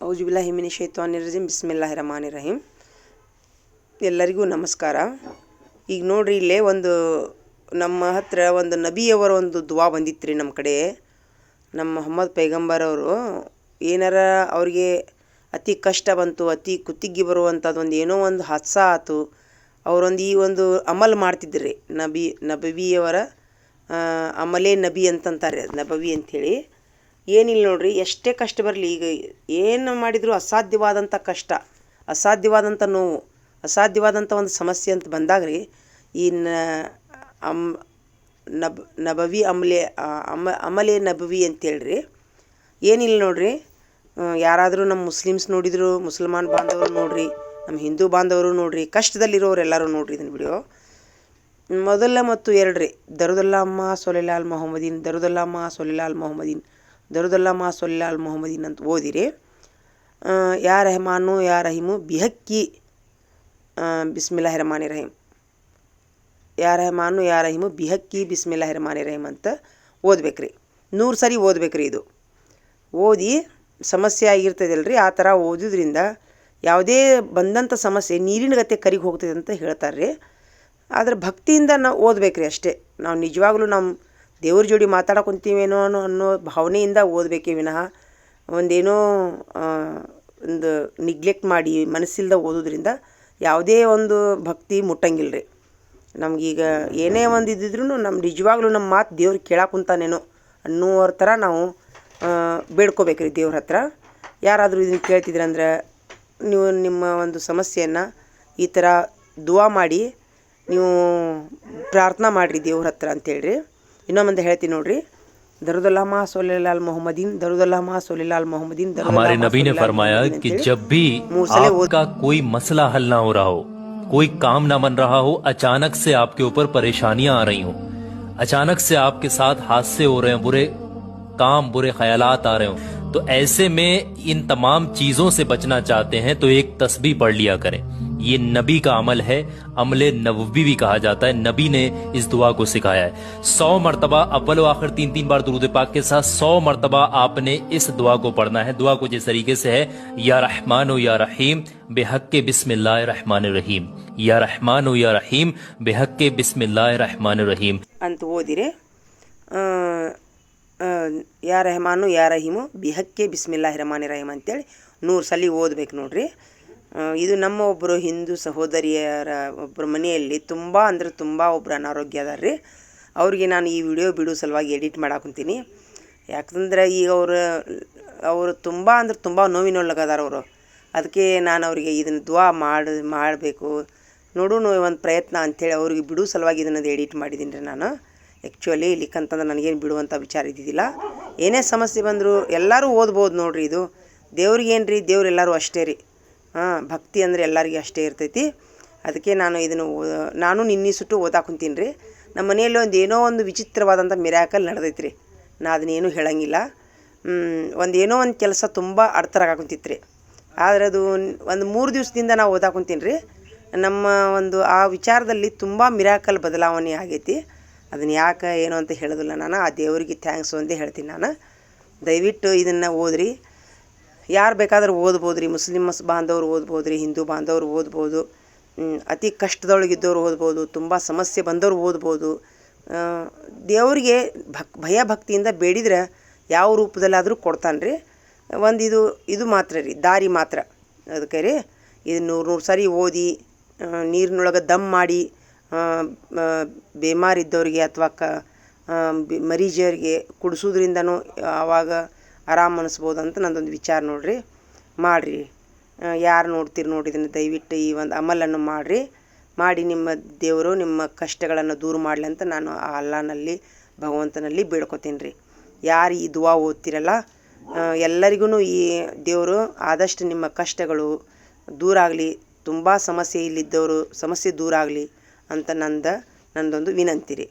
ಔಜುಬಿಲ್ಲ ಹಿಮಿನಿ ಶೈತ್ವಾನಿ ರಜೀಮ್, ಬಿಸ್ಮಿಲ್ಲಾಹಿ ರಹಮಾನಿ ರಹೀಮ್. ಎಲ್ಲರಿಗೂ ನಮಸ್ಕಾರ. ಈಗ ನೋಡ್ರಿ, ಇಲ್ಲೇ ಒಂದು ನಮ್ಮ ಹತ್ರ ಒಂದು ನಬಿಯವರ ಒಂದು ದುವಾ ಬಂದಿತ್ತು ರೀ ನಮ್ಮ ಕಡೆ. ನಮ್ಮ ಮೊಹಮ್ಮದ್ ಪೈಗಂಬರ್ ಅವರು, ಏನಾರ ಅವ್ರಿಗೆ ಅತಿ ಕಷ್ಟ ಬಂತು, ಅತಿ ಕುತ್ತಿಗೆ ಬರುವಂಥದ್ದು ಒಂದು ಏನೋ ಒಂದು ಹಾದ್ಸ ಆತು, ಅವರೊಂದು ಈ ಒಂದು ಅಮಲ್ ಮಾಡ್ತಿದ್ರಿ. ನಬಿ, ನಬವಿಯವರ ಅಮಲೇ ನಬಿ ಅಂತಂತಾರೆ, ನಬವಿ ಅಂಥೇಳಿ. ಏನಿಲ್ಲ ನೋಡ್ರಿ, ಎಷ್ಟೇ ಕಷ್ಟ ಬರಲಿ, ಈಗ ಏನು ಮಾಡಿದರೂ ಅಸಾಧ್ಯವಾದಂಥ ಕಷ್ಟ, ಅಸಾಧ್ಯವಾದಂಥ ನೋವು, ಅಸಾಧ್ಯವಾದಂಥ ಒಂದು ಸಮಸ್ಯೆ ಅಂತ ಬಂದಾಗ ರೀ ಈ ಅಮ್, ನಬ್, ನಬವಿ ಅಮಲೆ ಅಮ, ಅಮಲೆ ನಬವಿ ಅಂತೇಳ್ರಿ. ಏನಿಲ್ಲ ನೋಡ್ರಿ ಯಾರಾದರೂ ನಮ್ಮ ಮುಸ್ಲಿಮ್ಸ್ ನೋಡಿದರು, ಮುಸಲ್ಮಾನ್ ಬಾಂಧವರು ನೋಡ್ರಿ, ನಮ್ಮ ಹಿಂದೂ ಬಾಂಧವರು ನೋಡ್ರಿ, ಕಷ್ಟದಲ್ಲಿರೋರು ಎಲ್ಲರೂ ನೋಡ್ರಿ ಇದನ್ನು ವಿಡಿಯೋ ಮೊದಲ ಮತ್ತು ಎರಡು ರೀ ದರುದಲ್ಲಮ್ಮ ಸೊಲೆಲಾಲ್ ಮೊಹಮ್ಮದೀನ್ ದರುದಲ್ಲಮ್ಮ ಸೊಲೆಲಾಲ್ ಮೊಹಮ್ಮದೀನ್. ದರುದಲ್ಲಮ್ಮ ಸೊಲ್ಲಾಲ್ ಮೊಹಮ್ಮದೀನ್ ಅಂತ ಓದಿರಿ ಯಾ ರೆಹಮಾನು, ಯಾ ರಹೀಮು, ಬಿಹಕ್ಕಿ ಬಿಸ್ಮಿಲ್ಲಾ ಹೆರಮಾನಿ ರಹೀಮ್ ಯಾ ರೆಹಮಾನು, ಯಾ ರಹೀಮು, ಬಿಹಕ್ಕಿ ಬಿಸ್ಮಿಲ್ಲಾ ಹಿರಮಾನಿ ರಹೀಮ್ ಅಂತ ಓದ್ಬೇಕ್ರಿ. ನೂರು ಸರಿ ಓದ್ಬೇಕ್ರಿ ಇದು. ಓದಿ ಸಮಸ್ಯೆ ಆಗಿರ್ತದಲ್ಲ ರೀ ಆ ಥರ ಓದೋದ್ರಿಂದ ಯಾವುದೇ ಬಂದಂಥ ಸಮಸ್ಯೆ ನೀರಿನ ಗತೆ ಕರಿಗೆ ಹೋಗ್ತದೆ ಅಂತ ಹೇಳ್ತಾರೆ ರೀ ಆದರೆ ಭಕ್ತಿಯಿಂದ ನಾವು ಓದ್ಬೇಕ್ರಿ ಅಷ್ಟೇ. ನಾವು ನಿಜವಾಗ್ಲೂ ನಮ್ಮ ದೇವ್ರ ಜೋಡಿ ಮಾತಾಡಕೊಂತೀವೇನೋ ಅನ್ನೋ ಅನ್ನೋ ಭಾವನೆಯಿಂದ ಓದಬೇಕೇ ವಿನಃ ಒಂದೇನೋ ಒಂದು ನಿಗ್ಲೆಕ್ಟ್ ಮಾಡಿ ಮನಸ್ಸಿಲ್ದ ಓದೋದ್ರಿಂದ ಯಾವುದೇ ಒಂದು ಭಕ್ತಿ ಮುಟ್ಟಂಗಿಲ್ಲ ರೀ ನಮಗೀಗ ಏನೇ ಒಂದು ಇದ್ದಿದ್ರೂ ನಮ್ಮ ನಿಜವಾಗ್ಲೂ ನಮ್ಮ ಮಾತು ದೇವ್ರು ಕೇಳಕ್ಕೆ ಕುಂತಾನೇನೋ ಅನ್ನೋವ್ರ ಥರ ನಾವು ಬೇಡ್ಕೋಬೇಕು ರೀ ದೇವ್ರ ಹತ್ರ. ಯಾರಾದರೂ ಇದನ್ನು ಕೇಳ್ತಿದ್ರಂದ್ರೆ ನೀವು ನಿಮ್ಮ ಒಂದು ಸಮಸ್ಯೆಯನ್ನು ಈ ಥರ ದುವಾ ಮಾಡಿ ನೀವು ಪ್ರಾರ್ಥನಾ ಮಾಡಿರಿ ದೇವ್ರ ಹತ್ರ ಅಂತೇಳ್ರಿ. ಇನ್ನೊಮ್ಮೆ ಹೇಳ್ತೀನಿ ನೋಡ್ರಿ दरुदल्लामा सोलेलाल मोहम्मदीन दरुदल्लामा सोलेलाल मोहम्मदीन हमारे नबी ने फरमाया कि जब भी आपका कोई मसला हल ना हो रहा हो कोई काम ना बन रहा हो अचानक से आपके ऊपर परेशानियां आ रही हो अचानक से आपके साथ हादसे हो रहे हैं बुरे काम बुरे ख्यालात आ रहे हो तो ऐसे में इन तमाम चीजों से बचना चाहते हैं तो एक तस्बीह पढ़ लिया करें ये नबी का अमल है अमले नबवी भी कहा जाता है नबी ने इस दुआ को सिखाया है सौ मरतबा अव्वल व आखिर तीन तीन बार दुरूद पाक के साथ सौ मरतबा आपने इस दुआ को पढ़ना है दुआ कुछ इस तरीके से है या रहमान या रहीम बेहक के बिस्मिल्लाह रहमान रहीम या रहमान या रहीम बेहक के बिस्मिल्लाह रहमान रहीम ಅಂತ ಓದಿರಿ ಯಾ ರೆಹಮಾನು ಯಾ ರಹೀಮು ಬಿಹಕ್ಕೆ ಬಿಸ್ಮಿಲ್ಲಾಹಿ ರಹಮಾನಿ ರಹೀಮ್ ಅಂತೇಳಿ ನೂರು ಸಲ ಓದ್ಬೇಕು ನೋಡ್ರಿ ಇದು ನಮ್ಮ ಒಬ್ಬರು ಹಿಂದೂ ಸಹೋದರಿಯರ ಒಬ್ಬರ ಮನೆಯಲ್ಲಿ ತುಂಬ ಅಂದ್ರೆ ತುಂಬ ಒಬ್ರು ಅನಾರೋಗ್ಯ ಅದಾರ ರೀ ಅವ್ರಿಗೆ ನಾನು ಈ ವಿಡಿಯೋ ಬಿಡೋ ಸಲುವಾಗಿ ಎಡಿಟ್ ಮಾಡಾಕುಂತೀನಿ. ಯಾಕಂದ್ರೆ ಈಗ ಅವರು ಅವರು ತುಂಬ ಅಂದ್ರೆ ತುಂಬ ನೋವಿನೊಳಗದಾರ ಅವರು. ಅದಕ್ಕೆ ನಾನು ಅವರಿಗೆ ಇದನ್ನು ದ್ವಾ ಮಾಡಿ, ಮಾಡಬೇಕು. ನೋಡೋಣ ಒಂದು ಪ್ರಯತ್ನ ಅಂಥೇಳಿ ಅವ್ರಿಗೆ ಬಿಡೋ ಸಲುವಾಗಿ ಇದನ್ನು ಎಡಿಟ್ ಮಾಡಿದ್ದೀನಿ ರೀ ನಾನು ಆ್ಯಕ್ಚುಲಿ ಇಲ್ಲಿಕ್ಕಂತಂದ್ರೆ ನನಗೇನು ಬಿಡುವಂಥ ವಿಚಾರ ಇದ್ದಿದ್ದಿಲ್ಲ. ಏನೇ ಸಮಸ್ಯೆ ಬಂದರೂ ಎಲ್ಲರೂ ಓದ್ಬೋದು ನೋಡಿರಿ ಇದು. ದೇವ್ರಿಗೇನು ರೀ ದೇವ್ರು ಎಲ್ಲರೂ ಅಷ್ಟೇ ರೀ. ಹಾಂ, ಭಕ್ತಿ ಅಂದರೆ ಎಲ್ಲರಿಗೆ ಅಷ್ಟೇ ಇರ್ತೈತಿ. ಅದಕ್ಕೆ ನಾನು ಇದನ್ನು ನಾನು ನಿನ್ನೆ ಸುಟ್ಟು ಓದಾಕೊಂತೀನಿ ರೀ. ನಮ್ಮ ಮನೆಯಲ್ಲಿ ಒಂದು ಏನೋ ಒಂದು ವಿಚಿತ್ರವಾದಂಥ ಮಿರಾಕಲ್ ನಡೆದೈತಿ ರೀ ನಾ ಅದನ್ನೇನು ಹೇಳಂಗಿಲ್ಲ. ಒಂದು ಏನೋ ಒಂದು ಕೆಲಸ ತುಂಬ ಅಡ್ತರಾಗ ಕುಂತಿತ್ತು ರೀ ಆದರೆ ಅದು ಒಂದು ಮೂರು ದಿವಸದಿಂದ ನಾವು ಓದಾಕೊಂತೀನಿ ರೀ. ನಮ್ಮ ಒಂದು ಆ ವಿಚಾರದಲ್ಲಿ ತುಂಬ ಮಿರಾಕಲ್ ಬದಲಾವಣೆ ಆಗೈತಿ. ಅದನ್ನು ಯಾಕೆ ಏನು ಅಂತ ಹೇಳೋದಿಲ್ಲ ನಾನು. ಆ ದೇವರಿಗೆ ಥ್ಯಾಂಕ್ಸ್ ಅಂತ ಹೇಳ್ತೀನಿ ನಾನು. ದಯವಿಟ್ಟು ಇದನ್ನು ಓದ್ರಿ. ಯಾರು ಬೇಕಾದ್ರೂ ಓದ್ಬೋದು ರೀ ಮುಸ್ಲಿಮ್ಸ್ ಬಾಂಧವ್ರು ಓದ್ಬೋದು ರೀ ಹಿಂದೂ ಬಾಂಧವ್ರು ಓದ್ಬೋದು ಅತಿ ಕಷ್ಟದೊಳಗಿದ್ದವ್ರು ಓದ್ಬೋದು, ತುಂಬ ಸಮಸ್ಯೆ ಬಂದವರು ಓದ್ಬೋದು ದೇವರಿಗೆ ಭಕ್ ಭಯ ಭಕ್ತಿಯಿಂದ ಬೇಡಿದ್ರೆ ಯಾವ ರೂಪದಲ್ಲಾದರೂ ಕೊಡ್ತಾನೆ ರೀ ಒಂದು ಇದು ಇದು ಮಾತ್ರ ರೀ, ದಾರಿ ಮಾತ್ರ. ಅದಕ್ಕೆ ರೀ, ಇದು ನೂರು ನೂರು ಸರಿ ಓದಿ ನೀರಿನೊಳಗೆ ದಮ್ ಮಾಡಿ ಬೇಮಾರಿದ್ದವ್ರಿಗೆ ಅಥವಾ ಕ ಮರೀಜಿಯವ್ರಿಗೆ ಕುಡಿಸೋದ್ರಿಂದನೂ ಆವಾಗ ಆರಾಮ್ ಅನಿಸ್ಬೋದು ಅಂತ ನಂದೊಂದು ವಿಚಾರ ನೋಡಿರಿ. ಮಾಡಿರಿ. ಯಾರು ನೋಡ್ತೀರಿ ನೋಡಿ ಇದನ್ನು ದಯವಿಟ್ಟು ಈ ಒಂದು ಅಮಲನ್ನು ಮಾಡಿರಿ. ಮಾಡಿ ನಿಮ್ಮ ದೇವರು ನಿಮ್ಮ ಕಷ್ಟಗಳನ್ನು ದೂರ ಮಾಡಲಿ ಅಂತ ನಾನು ಆ ಅಲ್ಲಾನಲ್ಲಿ, ಭಗವಂತನಲ್ಲಿ ಬೇಡ್ಕೊತೀನಿ ರೀ ಯಾರು ಈ ದುವಾ ಓದ್ತಿರಲ್ಲ ಎಲ್ಲರಿಗೂ ಈ ದೇವರು ಆದಷ್ಟು ನಿಮ್ಮ ಕಷ್ಟಗಳು ದೂರ ಆಗಲಿ, ತುಂಬ ಸಮಸ್ಯೆ ಇಲ್ಲಿದ್ದವರು ಸಮಸ್ಯೆ ದೂರ ಆಗಲಿ ಅಂತ ನಂದು, ನಂದೊಂದು ವಿನಂತಿ ರೀ